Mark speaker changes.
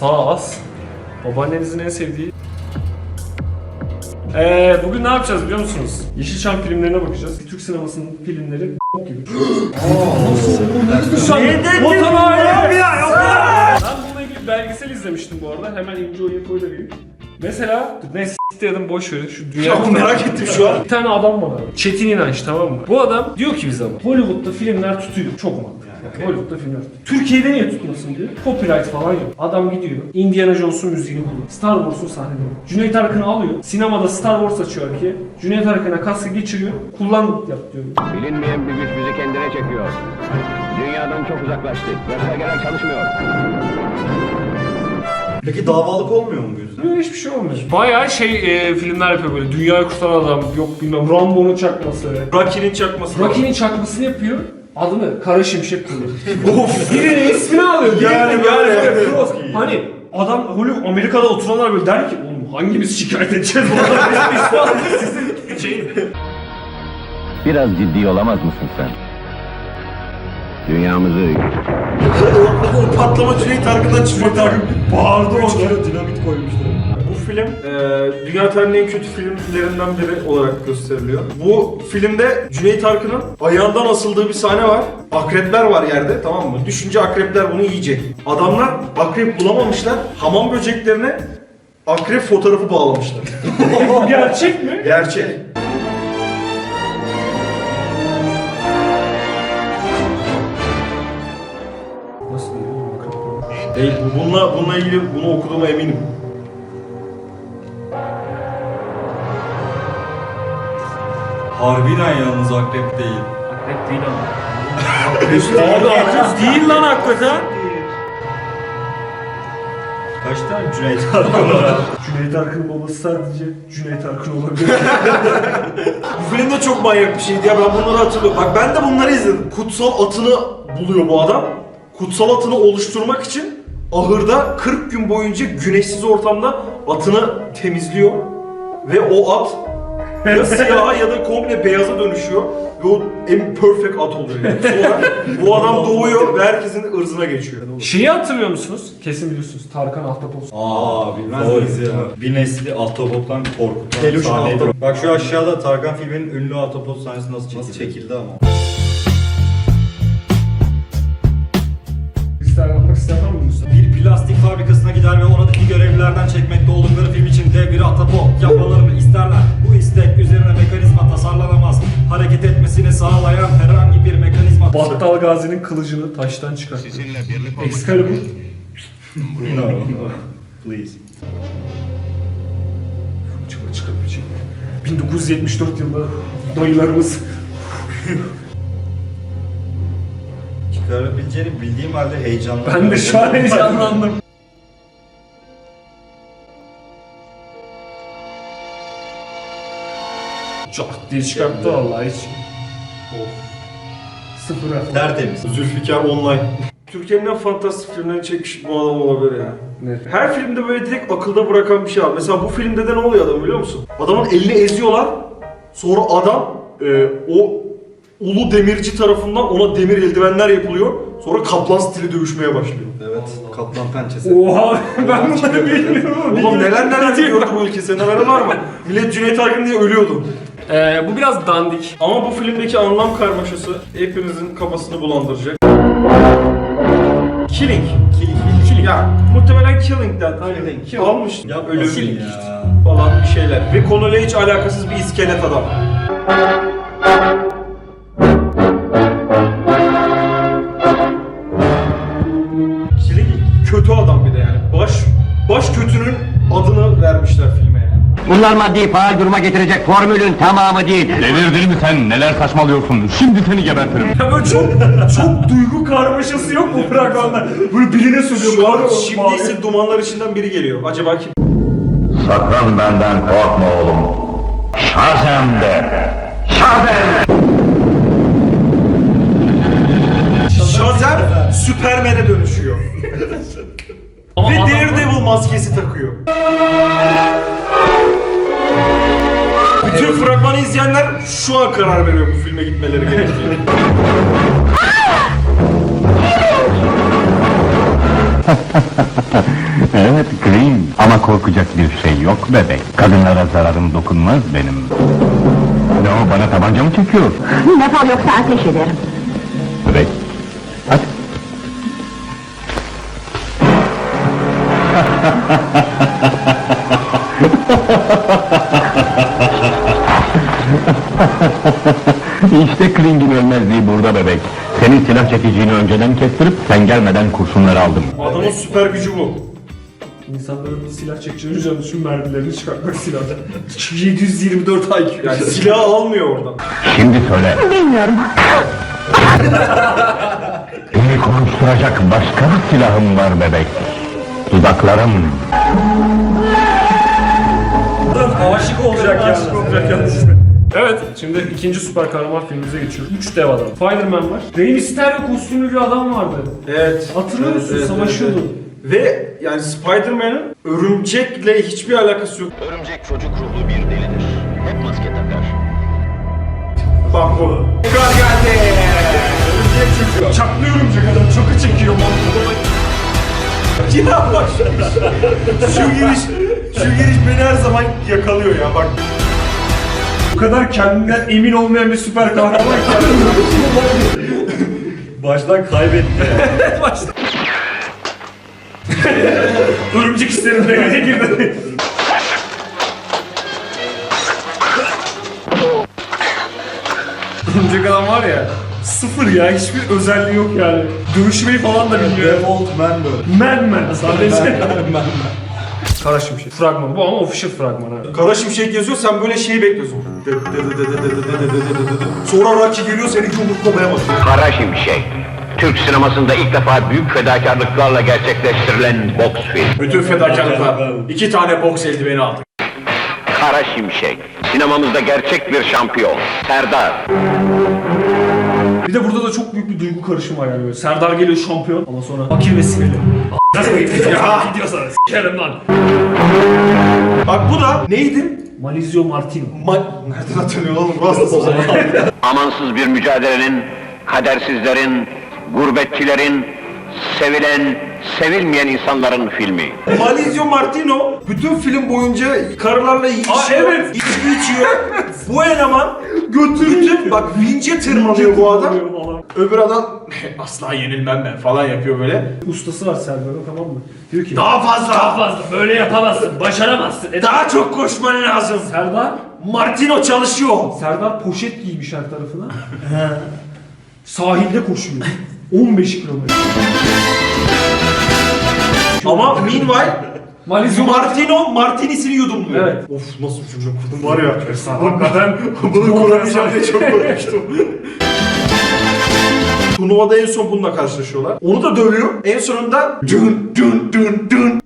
Speaker 1: Sağ az. Babaannenizin en sevdiği. Ee, bugün ne yapacağız biliyor musunuz? Yeşilçam filmlerine bakacağız. Türk sinemasının filmleri gibi. Nasıl
Speaker 2: dedin
Speaker 1: abi ya? Ben bununla ilgili bir belgesel izlemiştim bu arada. Hemen ince o infoyu da vereyim. Mesela, ne s**tiyadım boş verin şu dünya...
Speaker 2: Ya merak ettim şu an.
Speaker 1: Bir tane adam var abi. Çetin İnanç tamam mı? Bu adam diyor ki bize ama Hollywood'da filmler tutuyor. Çok mantıklı. Yani Hollywood'da filmler tutuyor. Türkiye'de niye tutmasın diyor. Copyright falan yok. Adam gidiyor. Indiana Jones'un müziğini buluyor. Star Wars'un sahnelerini. Cüneyt Arkın'ı alıyor. Sinemada Star Wars açıyor ki. Cüneyt Arkın'a kaskı geçiriyor. Kullan yap diyor.
Speaker 3: Bilinmeyen bir güç bizi kendine çekiyor. Dünyadan çok uzaklaştık. Göstergeler çalışmıyor.
Speaker 2: Peki davalık olmuyor mu bu yüzden?
Speaker 1: Böyle hiçbir şey olmuyor. Bayağı şey e, filmler yapıyor böyle. Dünyayı kurtaran adam. Yok bilmem Rambo'nun çakması.
Speaker 2: Rocky'nin çakması.
Speaker 1: Rocky'nin çakmasını yapıyor. Adını Kara Şimşek kılıyor. of! Birinin ismini alıyor.
Speaker 2: Yani
Speaker 1: Yani
Speaker 2: böyle.
Speaker 1: böyle. Cross. Hani adam Hollywood Amerika'da oturanlar böyle der ki oğlum hangimiz şikayet edeceğiz bu adamı? Biz sizin şey...
Speaker 3: Biraz ciddi olamaz mısın sen? Dünyamızı
Speaker 2: o patlama Cüneyt Arkın'dan çıkıyor. Arkın
Speaker 1: Bağırdı orada.
Speaker 2: dinamit koymuşlar. Film e, dünya tarihinin en kötü filmlerinden biri olarak gösteriliyor. Bu filmde Cüneyt Arkın'ın ayağından asıldığı bir sahne var. Akrepler var yerde tamam mı? Düşünce akrepler bunu yiyecek. Adamlar akrep bulamamışlar. Hamam böceklerine akrep fotoğrafı bağlamışlar.
Speaker 1: Gerçek mi?
Speaker 2: Gerçek.
Speaker 1: Nasıl değil oğlum?
Speaker 2: Değil. bu- Bununla, bununla ilgili bunu okuduğuma eminim.
Speaker 4: Harbiden yalnız akrep değil.
Speaker 1: Akrep değil ama. Abi akrep değil lan hakikaten.
Speaker 4: Kaç tane Cüneyt Arkın var?
Speaker 1: Cüneyt Arkın'ın babası sadece Cüneyt Arkın olabilir.
Speaker 2: Bu film de çok manyak bir şeydi ya ben bunları hatırlıyorum. Bak ben de bunları izledim. Kutsal atını buluyor bu adam. Kutsal atını oluşturmak için ahırda 40 gün boyunca güneşsiz ortamda atını temizliyor. Ve o at ya siyaha ya da komple beyaza dönüşüyor. Ve o en perfect at oluyor yani. Sonra bu adam doğuyor ve herkesin ırzına geçiyor.
Speaker 1: Şeyi hatırlıyor musunuz? Kesin biliyorsunuz. Tarkan Ahtapot.
Speaker 4: Aa bilmez miyiz ya? Bir nesli ahtapottan korkutan
Speaker 2: Peluş
Speaker 4: sahneydi.
Speaker 2: ahtapot.
Speaker 4: Bak şu aşağıda Tarkan filminin ünlü ahtapot sahnesi nasıl çekildi? Nasıl çekildi ama?
Speaker 1: İster yapmak istemem mi Mustafa?
Speaker 4: Bir plastik fabrikasına gider ve oradaki görevlilerden çekmekte oldukları film için dev bir ahtapot yapmalarını isterler. Bu istek üzerine mekanizma tasarlanamaz. Hareket etmesini sağlayan herhangi bir mekanizma...
Speaker 1: Battal Gazi'nin kılıcını taştan çıkarttı. Excalibur.
Speaker 4: No, no, please.
Speaker 1: Çıkar çıkabilecek. 1974 yılında dayılarımız.
Speaker 4: Çıkarabileceğini bildiğim halde heyecanlandım.
Speaker 1: Ben de şu an heyecanlandım. Çok diye çıkarttı vallahi hiç. Sıfır atma.
Speaker 4: Tertemiz.
Speaker 2: Zülfikar Online. Türkiye'nin en fantastik filmlerini çekmiş bu adam olabilir ya.
Speaker 1: Ne?
Speaker 2: Her filmde böyle direkt akılda bırakan bir şey var. Mesela bu filmde de ne oluyor adam biliyor musun? Adamın elini eziyorlar. Sonra adam e, o ulu demirci tarafından ona demir eldivenler yapılıyor. Sonra kaplan stili dövüşmeye başlıyor.
Speaker 4: Evet, kaplan pençesi.
Speaker 1: Oha ben bunları bilmiyorum.
Speaker 2: Oğlum neler neler gördü bu ülke senin haberin var mı? Millet Cüneyt Arkın diye ölüyordu.
Speaker 1: Ee, bu biraz dandik.
Speaker 2: Ama bu filmdeki anlam karmaşası hepimizin kafasını bulandıracak. Killing. Killing. Killing. Ya muhtemelen Killing'den hani kill almış.
Speaker 4: Ya
Speaker 2: ölüm killing falan bir şeyler. Ve konuyla hiç alakasız bir iskelet adam. Adam bir de yani. Baş baş kötünün adını vermişler filme yani.
Speaker 3: Bunlar maddi faal duruma getirecek formülün tamamı değil.
Speaker 5: Delirdin mi sen? Neler saçmalıyorsun? Şimdi seni gebertirim.
Speaker 1: Ya böyle çok çok duygu karmaşası yok mu fragmanda? Böyle birine söylüyor.
Speaker 2: Şu şimdi
Speaker 1: bağırıyor.
Speaker 2: ise dumanlar içinden biri geliyor. Acaba kim?
Speaker 5: Sakın benden korkma oğlum. Şazem de. Şazem!
Speaker 2: Shazam Süpermen'e dönüşüyor. Ve Daredevil maskesi takıyor. Bütün fragmanı izleyenler şu an karar veriyor bu filme gitmeleri gerektiğini.
Speaker 5: evet Green ama korkacak bir şey yok bebek. Kadınlara zararım dokunmaz benim. Ne o bana tabanca mı çekiyor?
Speaker 6: Defol yoksa ateş ederim.
Speaker 5: işte Kling'in ölmezliği burada bebek. Senin silah çekiciğini önceden kestirip sen gelmeden kurşunları aldım.
Speaker 2: Adamın süper gücü bu.
Speaker 1: İnsanların silah çekeceğini üzerine şu mermilerini çıkartmak silahda. 724 IQ.
Speaker 2: Yani silahı almıyor oradan.
Speaker 5: Şimdi söyle.
Speaker 6: Bilmiyorum.
Speaker 5: Beni konuşturacak başka bir silahım var bebek. Dudaklarım.
Speaker 1: Aşık olacak ya. Aşık olacak yalnız. Evet, şimdi ikinci süper kahraman filmimize geçiyoruz. Üç dev adam. Spider-Man var. Rey Mysterio kostümlü bir adam vardı.
Speaker 2: Evet.
Speaker 1: Hatırlıyor
Speaker 2: Evet,
Speaker 1: musun?
Speaker 2: evet,
Speaker 1: Savaşıyordu.
Speaker 2: evet, evet. Ve yani Spider-Man'in örümcekle hiçbir alakası yok.
Speaker 3: Örümcek çocuk ruhlu bir delidir. Hep maske takar.
Speaker 2: Bak bu. Tekrar geldi. Örümcek çocuğu.
Speaker 1: Çaklı örümcek adam çakı çekiyor
Speaker 2: Ya bak şu, şu giriş, şu giriş beni her zaman yakalıyor ya bak.
Speaker 1: Bu kadar kendinden emin olmayan bir süper kahraman ki.
Speaker 4: Baştan kaybetti.
Speaker 1: Başta. Örümcek isterim devreye girdi. Örümcek adam var ya Sıfır ya hiçbir özelliği yok yani. Dövüşmeyi falan da bilmiyor.
Speaker 4: Default man böyle.
Speaker 1: Man man sadece. Man man. Kara Şimşek. Fragman bu ama official fragman abi.
Speaker 2: Kara Şimşek yazıyor sen böyle şeyi bekliyorsun. Sonra Rocky geliyor seni yumruklamaya başlıyor.
Speaker 3: Kara Şimşek. Türk sinemasında ilk defa büyük fedakarlıklarla gerçekleştirilen boks filmi.
Speaker 2: Bütün fedakarlıklar. İki tane boks eldiveni aldık.
Speaker 3: Kara Şimşek. Sinemamızda gerçek bir şampiyon. Serdar.
Speaker 1: Bir de burada da çok büyük bir duygu karışımı var yani böyle. Serdar geliyor şampiyon ama sonra fakir ve sinirli. Nasıl ya gidiyorsan s**erim lan.
Speaker 2: Bak bu da neydi?
Speaker 1: Malizio Martino.
Speaker 2: Ma Nereden hatırlıyor oğlum? Rastası o zaman.
Speaker 3: Amansız bir mücadelenin, kadersizlerin, gurbetçilerin, sevilen, sevilmeyen insanların filmi.
Speaker 2: Malizio Martino bütün film boyunca karılarla içiyor.
Speaker 1: Aa, evet.
Speaker 2: içki içiyor. bu eleman götürdü. Bak vinçe tırmanıyor bu adam. Öbür adam asla yenilmem ben falan yapıyor böyle.
Speaker 1: Ustası var Serdar'ın tamam mı? Diyor ki
Speaker 2: Daha fazla.
Speaker 1: daha fazla böyle yapamazsın, başaramazsın. E,
Speaker 2: Daha çok koşman lazım.
Speaker 1: Serdar
Speaker 2: Martino çalışıyor.
Speaker 1: Serdar poşet giymiş her tarafına. Sahilde koşuyor. 15 kilometre.
Speaker 2: Ama meanwhile
Speaker 1: Malizio
Speaker 2: Martino Martinis'ini yudumluyor.
Speaker 1: Evet.
Speaker 2: Of nasıl bir cümle kurdum var ya.
Speaker 1: Hakikaten
Speaker 2: Bunu kuramayacağım diye çok korkmuştum. Turnuvada en son bununla karşılaşıyorlar. Onu da dövüyor. En sonunda dün dün dün dün